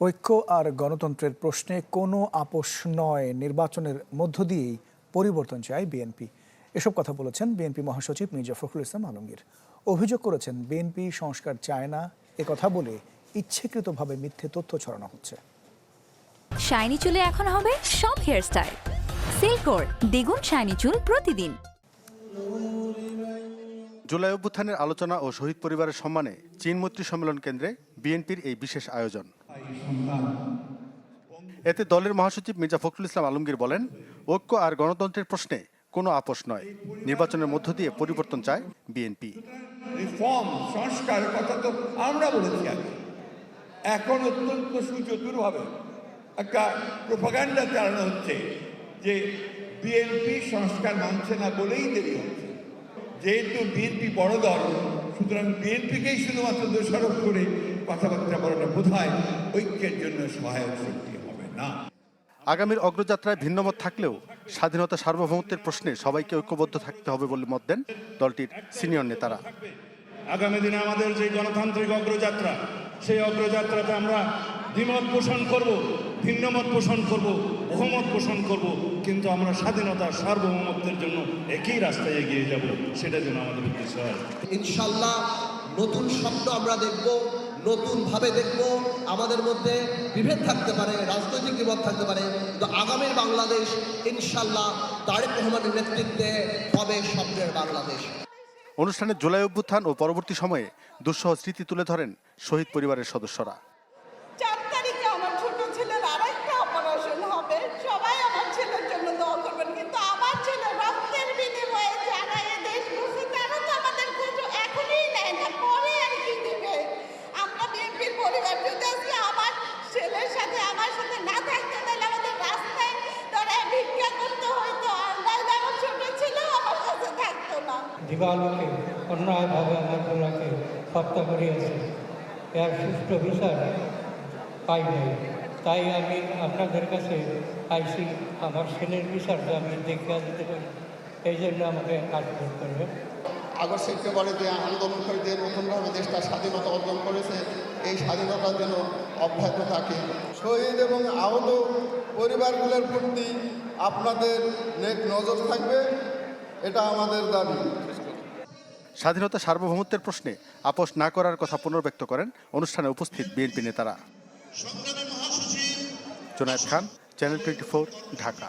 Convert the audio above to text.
ঐক্য আর গণতন্ত্রের প্রশ্নে কোনো আপোষ নয়। নির্বাচনের মধ্য দিয়েই পরিবর্তন চায় বিএনপি। এসব কথা বলেছেন বিএনপি মহাসচিব মির্জা ফখরুল ইসলাম আলমগীর। অভিযোগ করেছেন বিএনপি সংস্কার চায় না কথা বলে ইচ্ছাকৃতভাবে মিথ্যে তথ্য ছড়ানো হচ্ছে। শাইনি চুলে এখন হবে সব হেয়ারস্টাইল। সিল্কোর দ্বিগুণ শাইনি চুল প্রতিদিন। জুলাই অভ্যুত্থানের আলোচনা ও শহীদ পরিবারের সম্মানে চীন মৈত্রী সম্মেলন কেন্দ্রে বিএনপির এই বিশেষ আয়োজন। এতে দলের মহাসচিব মির্জা ফখরুল ইসলাম আলমগীর বলেন, ঐক্য আর গণতন্ত্রের প্রশ্নে কোনো আপোষ নয়। নির্বাচনের মধ্য দিয়ে পরিবর্তন চায় বিএনপি। রিফর্ম, সংস্কারের কথা তো আমরা বলেছি এখন অত্যন্ত সুচতুরভাবে একটা প্রোপাগান্ডা চালানো হচ্ছে যে বিএনপি সংস্কার মানছে না বলেই দেরি হচ্ছে। যেহেতু বিএনপি বড় দল, সুতরাং বিএনপিকেই শুধুমাত্র দোষারোপ করে কথাবার্তা বলাটা বোধ হয় ঐক্যের জন্য সহায়ক শক্তি হবে না। আগামীর অগ্রযাত্রায় ভিন্নমত থাকলেও স্বাধীনতা সার্বভৌমত্বের প্রশ্নে সবাইকে ঐক্যবদ্ধ থাকতে হবে বলে মত দেন দলটির সিনিয়র নেতারা। আগামী দিনে আমাদের যে গণতান্ত্রিক অগ্রযাত্রা সেই অগ্রযাত্রাতে আমরা দ্বিমত পোষণ করব ভিন্নমত পোষণ করব বহুমত পোষণ করব কিন্তু আমরা স্বাধীনতা সার্বভৌমত্বের জন্য একই রাস্তায় এগিয়ে যাব সেটা যেন আমাদের উদ্দেশ্য হয়। ইনশাল্লাহ নতুন শব্দ আমরা দেখব। নতুনভাবে দেখব। আমাদের মধ্যে বিভেদ থাকতে পারে, রাজনৈতিক বিভেদ থাকতে পারে। কিন্তু আগামীর বাংলাদেশ ইনশাল্লাহ তারেক রহমানের নেতৃত্বে হবে স্বপ্নের বাংলাদেশ। অনুষ্ঠানে জুলাই অভ্যুত্থান ও পরবর্তী সময়ে দুঃসহ স্মৃতি তুলে ধরেন শহীদ পরিবারের সদস্যরা চার তারিখে আমার ছোট ছেলের আরেকটা অপারেশন হবে সবাই আমার ছেলের জন্য দোয়া করবেন কিন্তু আমার ছেলে রক্তের বিনিময়ে যারা এ দেশ করছে তারা তো আমাদের খোঁজ এখনই নেয় না পরে আর কি দেবে আমরা বিএনপির পরিবার যদি আজকে আমার ছেলের সাথে আমার সাথে আমাদের দিবালোকে অন্যায়ভাবে আমার গোলাকে হত্যা করিয়াছে। এর সুষ্ঠু বিচার পাই নাই। তাই আমি আপনাদের কাছে আইসি, আমার ছেলের বিচারটা আমি দেখিয়া দিতে পারি। এই জন্য আমাকে কাজ করতে হবে আগস্ট সেপ্টেম্বরে যে আন্দোলনকারীদের নতুনভাবে দেশটা স্বাধীনতা অর্জন করেছে এই স্বাধীনতার জন্য অব্যাহত থাকে। শহীদ এবং আহত পরিবারগুলোর প্রতি আপনাদের নেক নজর থাকবে এটা আমাদের দাবি। স্বাধীনতা সার্বভৌমত্বের প্রশ্নে আপোষ না করার কথা পুনর্ব্যক্ত করেন অনুষ্ঠানে উপস্থিত বিএনপি নেতারা। Zonayed Khan channel twenty four Dhaka.